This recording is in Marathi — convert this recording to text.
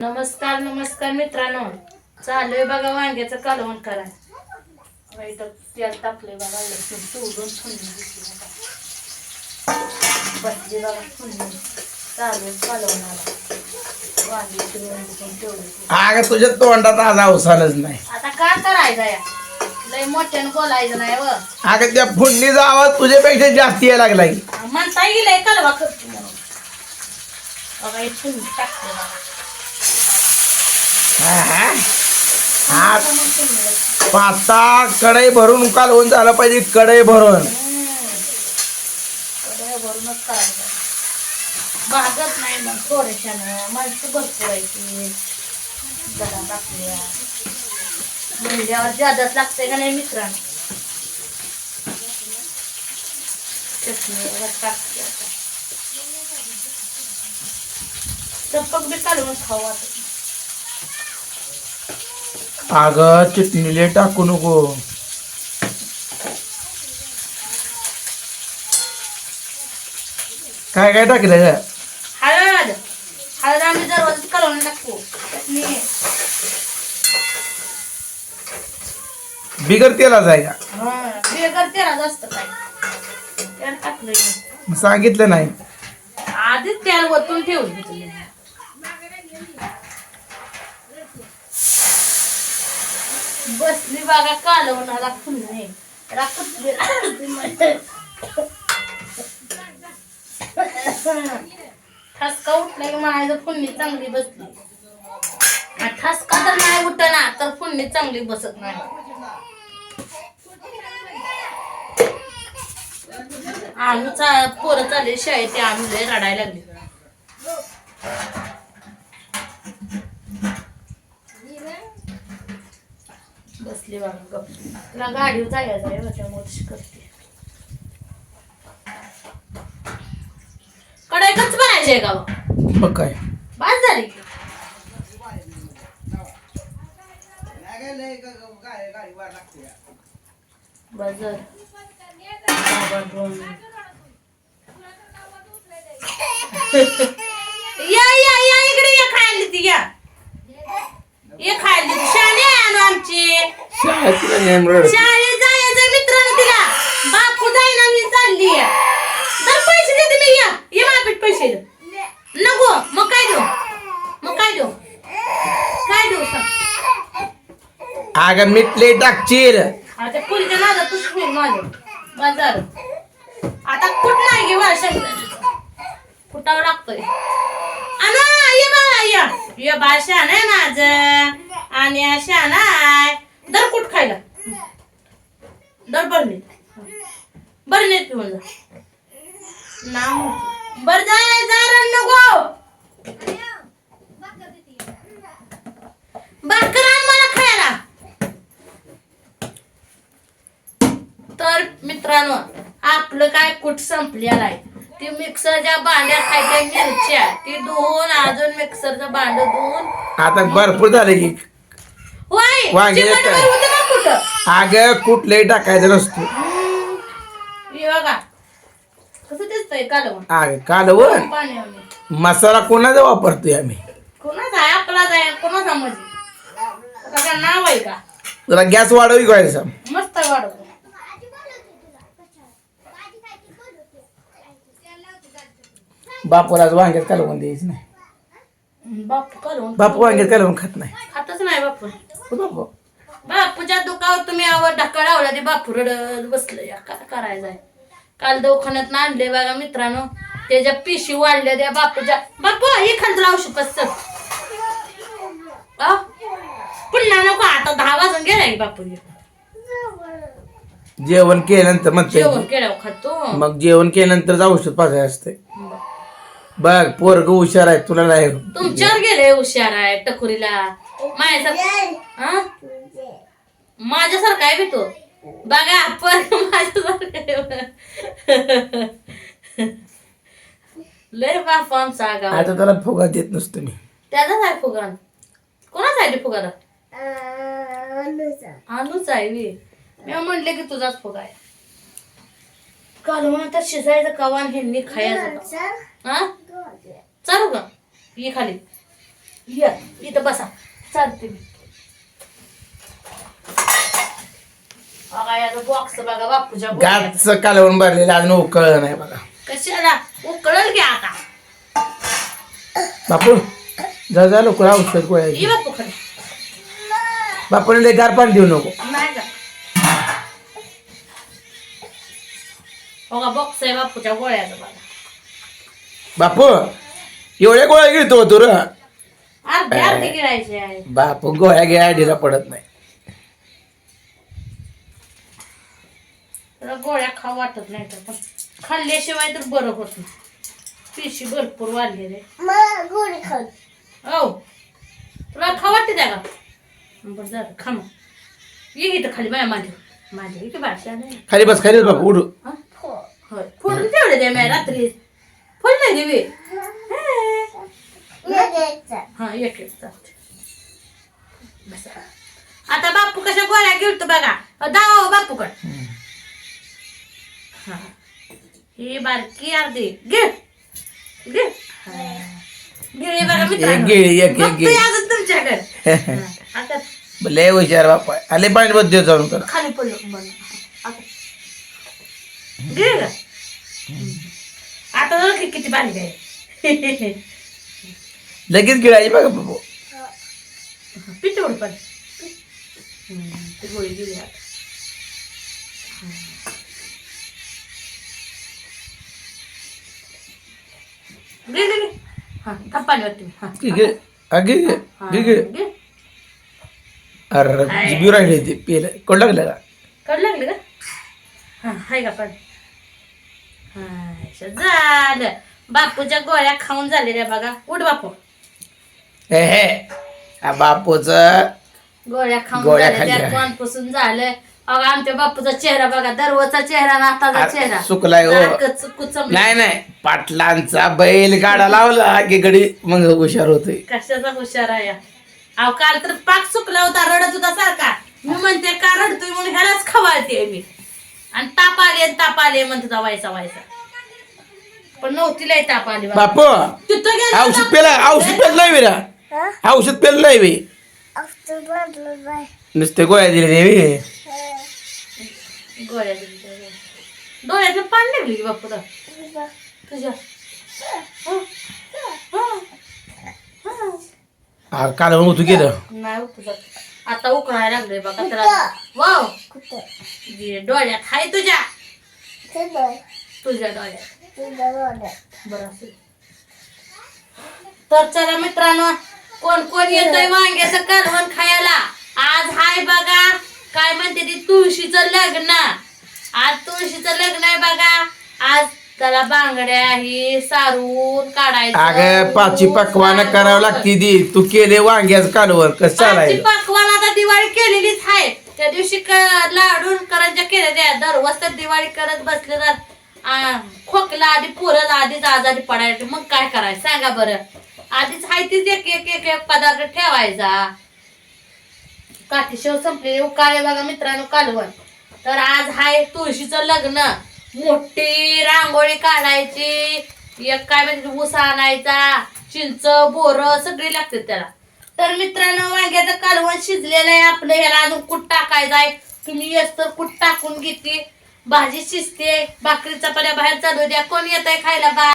नमस्कार नमस्कार मित्रांनो. चालू आहे बघा वांग्याचं कालवण करा इथं तेल टाकलंय बघा लसूण सोडून बसली बघा चालू कालवणाला. वांगी तुझ्या तोंडात आज अवसानच नाही. आता काय करायचं या? लय मोठ्यानं बोलायचं नाही व. अगं त्या फुंडीचा आवाज तुझ्यापेक्षा जास्त यायला लागलाय. म्हणता येईल कालवा करतो म्हणून. बघा हे टाकलं बघा. आता पाता कढई भरून कालवून झालं पाहिजे कढई भरून. कढया भरूनच करायचं भागत नाही मग थोड्याशानं. माणसं भरपूर आहे की म्हणल्यावर जादाच का नाही मित्रांनो चटणी. टाकते चपक बी काढून खाऊ आता. अगं चिटणीले टाकू नको. काय काय टाकलं हळद. हळद आम्ही दरवाजात चटणी बिगर तेलाच आहे का? हा बेगर तेलाच असतं काय? टाकलं सांगितलं नाही. आधीच त्याला वतून ठेवली तुम्ही बसली बागा कालवणाला फुलणे राखत ठसका उठला की म्हणायचं फुलणी चांगली बसली. ठसका तर नाही उठना तर फुलणी चांगली बसत नाही. आम्ही चा पोरं चालले शाळेत ते आम्ही लय रडायला लागली. बसली बाबा गप. तुला गाडीवर जायचं आहे बा, त्यामुळे तशी करते. बनायचे? मग? काय? झाली की. या या या इकडे ये खायला ती या. शाळेत जायचं मित्रांनो तिला. बापू जाईना मी चालली तर पैसे देते मी या. ये मापीट पैसे. नको मग काय देऊ? मग काय देऊ? काय देऊ अगं टाकशील आता पुरीच्या तूच माझं. बाजार. आता कुठ नाही घे कुठावं लागतोय? अना ये बाळा या. ये बा शान आहे माझ. आणि शान आहे. दर कुठ खायला? दर बरणे बरणे घेऊन जा ना बर जाय जा रण नको. भाकर आण मला खायला. तर मित्रांनो आपलं काय कुठ संपलेलं आहे? ती मिक्सरच्या भांड्यात खायच्या मिरच्या. ती धुवून अजून मिक्सरचं भांड धुवून आता भरपूर झालं की वांगे अगं कुठलंही टाकायचं नसतो. अगं कालवण? मसाला कोणाचा वापरतोय आम्ही? जरा गॅस वाढवी व्हायचा? मस्त बापूला आज वांग्यात कालवण द्यायचं नाही. बापू कालवण बापू वांग्यात कालवण खात नाही. खातच नाही बापू. बापू बापूच्या दुखावर तुम्ही आवर ढक्का लावला ते बापू रडत बसलं. या काय करायचंय काल दवाखान्यात आणले बघा मित्रांनो. त्याच्या पिशी वाढल्या त्या बापूच्या. बापू हे लावू शकत सर पुन्हा नको आता दहा वाजून गेलाय बापू. जेवण केल्यानंतर म्हणते जेवण केल्यावर खातो. मग जेवण केल्यानंतर औषध पाजायचं असते बघ पोरग हुशार आहे तुला नाही. तुमच्यावर गेले हुशार आहे टकुरीला. माझ्यासारखं हा? माझ्यासारखा आहे बी तो. बघा पण माझ्यासारखा आहे. लय बाप आमचा आगाव आता त्याला फुगा देत नसतो मी. त्याचाच आहे फुगान कोणाचा आहे ते फुगारा अनुच आहे बी. मी म्हणले की तुझाच फुगा आहे. कालवण तर शिजायचं कवान ह्यांनी खायचं. हा? चालू का? ये खाली. ये इथं बसा. चालते मी. बघा याचा बॉक्स बघा बापूच्या. गाठचं कालवून भरलेलं अजून उकळलं नाही बघा. कशाला? उकळल की आता. बापू जा जा लवकर औषध गोळ्या ये. बापू खाली. बापूने लय गार पाणी देऊ नको. नाही का बघा बॉक्स आहे बापूच्या गोळ्याचा बघा. बापू एवढ्या गोळ्या घेतो तू र अर्धे अर्धे गिळायचे आहे. बापू गोळ्या घ्या आयडीला पडत नाही. गोळ्या खाऊ वाटत नाही तर पण खाल्ल्याशिवाय तर बरं होत नाही. पिशी भरपूर वाढली रे. हो. तुला खाऊ वाटते त्या का? बरं झालं खा मग. ये इथं खाली माझ्या माझ्या माझ्या इथे भाषा नाही खाली बस खाली बस बापू उडू हा? होय. फोडून ठेवले ते मी रात्री. फोडले देवी हा एक एक. आता बापू कशा गोळ्या घेतो बघा. दावा बापूकड हा. ही बारकी अर्धी. घे. घे. हा. गिळी बघा मित्रांनो. गिळी, एक- एक बघतोय गिळी. अजून तुमच्याकडे. हा. आता लय हुशार बापा आले पाणी बद्द देत जाऊन तर. खाली पडलो. बरं. आता. गिळ किती आहे. लगेच गिळायची बघा. उड पण ती गोळी आता. हा वाटते. हा घे घे. घे घे. घे. अरे जिबी राहिले ते पेल. कोण लागलं का? कळ लागले का? हा हाय का पण? हा झालं. बापूच्या गोळ्या खाऊन झालेल्या बघा. उठ बापू. हे बापूच गोळ्या खाऊन गोळ्या झाल्या खाल्ल्या. अगं आमच्या बापूचा चेहरा बघा दरवाजा चेहरा नाताचा आ, चेहरा. सुकलाय हो. नाही नाही. पाटलांचा बैल गाडा लावला की गडी मग हुशार होतोय. कशाचा हुशार आहे अहो काल तर पाक सुकला होता रडत होता सारखा मी म्हणते का रडतोय? म्हणून ह्यालाच खवाळते मी. आणि ताप आले आणि ताप आले म्हणते होता व्हायचा व्हायचा पण नव्हती लय ताप आली. बापू तिथं गेला औषध पेला औषध पेल नाही विरा औषध पेल नाही बी. नुसते गोळ्या दिले देवी गोळ्या दिली त्या. डोळ्यातलं पाणी लागली की तुझ्या. हं? हं? हं. हा काल उतू गेलं. नाही आता उकळायला लागले बघा तर वाव. जे डोळ्यात हाय तुझ्या. तुझ्या डोळ्यात. बरं तर चला मित्रांनो कोण कोण येतोय वांग्याचं कालवण खायला? आज हाय बघा. काय म्हणते ती? तुळशीचं लग्न. आज तुळशीचं लग्न आहे बघा. आज त्याला बांगड्या ही सारून काढायचं. अगं पाची पकवान करावं लागती दी तू केले वांग्याच कालवर कसं चालायचं? पकवान आता दिवाळी केलेलीच आहे. त्या दिवशी क- लाडून करंजा केल्या त्या. दररोज तर दिवाळी करत बसले तर आ, खोकला आधी पुरत आधीच आजारी पडायचं. मग काय करायचं? सांगा बरं. आधीच हाय तीच एक एक एक एक पदार्थ ठेवायचा. काठी शेव संपले काळे बघा मित्रांनो कालवण. तर आज हाय तुळशीचं लग्न. मोठी रांगोळी काढायची. एक काय म्हणजे ऊस आणायचा चिंच बोर सगळी लागते त्याला. तर मित्रांनो वांग्याचं कालवण शिजलेलं आहे. आपलं ह्याला अजून कुठ टाकायचं आहे. तुम्ही येस तर कुठ टाकून घेते. भाजी शिजते. भाकरीचा चपात्या बाहेर चालू द्या. कोण येत आहे खायला? बा